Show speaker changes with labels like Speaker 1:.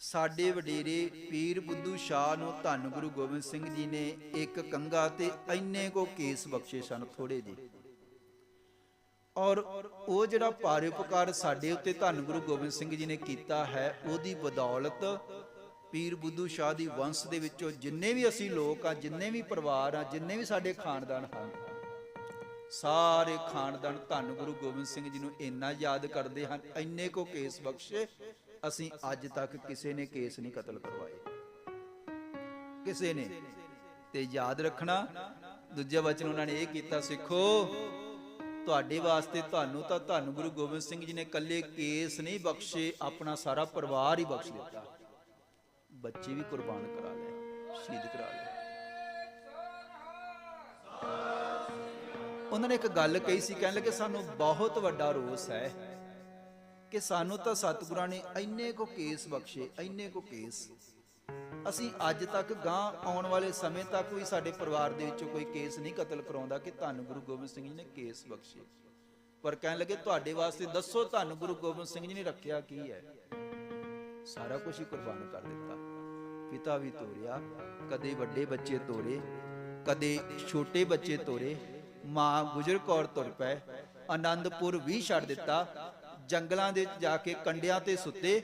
Speaker 1: ਸਾਡੇ ਵਡੇਰੇ ਪੀਰ ਬੁੱਧੂ ਸ਼ਾਹ ਨੂੰ ਧੰਨ ਗੁਰੂ ਗੋਬਿੰਦ ਸਿੰਘ ਜੀ ਨੇ ਇੱਕ ਕੰਗਾ ਤੇ ਇੰਨੇ ਕੋ ਕੇਸ ਬਖਸ਼ੇ ਸਨ ਥੋੜੇ ਜਿਹੇ। ਔਰ ਉਹ ਜਿਹੜਾ ਪਾਰਉਪਕਾਰ ਸਾਡੇ ਉੱਤੇ ਧੰਨ ਗੁਰੂ ਗੋਬਿੰਦ ਸਿੰਘ ਜੀ ਨੇ ਕੀਤਾ ਹੈ, ਉਹਦੀ ਬਦੌਲਤ ਪੀਰ ਬੁੱਧੂ ਸ਼ਾਹ ਦੀ ਵੰਸ਼ ਦੇ ਵਿੱਚੋਂ ਜਿੰਨੇ ਵੀ ਅਸੀਂ ਲੋਕ ਆ, ਜਿੰਨੇ ਵੀ ਪਰਿਵਾਰ ਆ, ਜਿੰਨੇ ਵੀ ਸਾਡੇ ਖਾਨਦਾਨ ਹਨ, ਸਾਰੇ ਖਾਨਦਾਨ ਧੰਨ ਗੁਰੂ ਗੋਬਿੰਦ ਸਿੰਘ ਜੀ ਨੂੰ ਇੰਨਾ ਯਾਦ ਕਰਦੇ ਹਨ, ਇੰਨੇ ਕੋ ਕੇਸ ਬਖਸ਼ੇ ਅਸੀਂ ਅੱਜ ਤੱਕ ਕਿਸੇ ਨੇ ਕੇਸ ਨਹੀਂ ਕਤਲ ਕਰਵਾਏ। ਕਿਸੇ ਨੇ। ਤੇ ਯਾਦ ਰੱਖਣਾ, ਦੂਜਾ ਵਚਨ ਉਹਨਾਂ ਨੇ ਇਹ ਕੀਤਾ, ਸਿੱਖੋ, ਤੁਹਾਡੇ ਵਾਸਤੇ ਤੁਹਾਨੂੰ ਤਾਂ ਧੰਨ ਗੁਰੂ ਗੋਬਿੰਦ ਸਿੰਘ ਜੀ ਨੇ ਇਕੱਲੇ ਕੇਸ ਨਹੀਂ ਬਖਸ਼ੇ, ਆਪਣਾ ਸਾਰਾ ਪਰਿਵਾਰ ਹੀ ਬਖਸ਼ ਦਿੱਤਾ। ਬੱਚੇ ਵੀ ਕੁਰਬਾਨ ਕਰਾ ਲਏ, ਸ਼ਹੀਦ ਕਰਾ ਲਏ। ਉਹਨਾਂ ਨੇ ਇੱਕ ਗੱਲ ਕਹੀ ਸੀ, ਕਹਿਣ ਲੱਗੇ, ਸਾਨੂੰ ਬਹੁਤ ਵੱਡਾ ਰੋਸ ਹੈ। ਕਿ ਸਾਨੂੰ ਤਾਂ ਸਤਿਗੁਰਾਂ ਨੇ ਇੰਨੇ ਕੋ ਕੇਸ ਬਖਸ਼ੇ, ਇੰਨੇ ਕੋ ਕੇਸ। ਅਸੀਂ ਅੱਜ ਤੱਕ ਗਾਂ ਆਉਣ ਵਾਲੇ ਸਮੇਂ ਤੱਕ ਵੀ ਸਾਡੇ ਪਰਿਵਾਰ ਦੇ ਵਿੱਚੋਂ ਕੋਈ ਕੇਸ ਨਹੀਂ ਕਤਲ ਕਰਾਉਂਦਾ ਕਿ ਧੰਨ ਗੁਰੂ ਗੋਬਿੰਦ ਸਿੰਘ ਜੀ ਨੇ ਕੇਸ ਬਖਸ਼ੇ। ਪਰ ਕਹਿਣ ਲੱਗੇ, ਤੁਹਾਡੇ ਵਾਸਤੇ ਦੱਸੋ ਧੰਨ ਗੁਰੂ ਗੋਬਿੰਦ ਸਿੰਘ ਜੀ ਨੇ ਰੱਖਿਆ ਕੀ ਹੈ? ਸਾਰਾ ਕੁਝ ਹੀ ਕੁਰਬਾਨ ਕਰ ਦਿੱਤਾ। ਪਿਤਾ ਵੀ ਤੋਰਿਆ, ਕਦੇ ਵੱਡੇ ਬੱਚੇ ਤੋਰੇ, ਕਦੇ ਛੋਟੇ ਬੱਚੇ ਤੋਰੇ, ਮਾਂ ਗੁਜਰ ਕੌਰ ਤੁਰ ਪਏ, ਆਨੰਦਪੁਰ ਵੀ ਛੱਡ ਦਿੱਤਾ ਜੰਗਲਾਂ ਦੇ ਜਾ ਕੇ ਕੰਡਿਆਂ ਤੇ ਸੁੱਤੇ।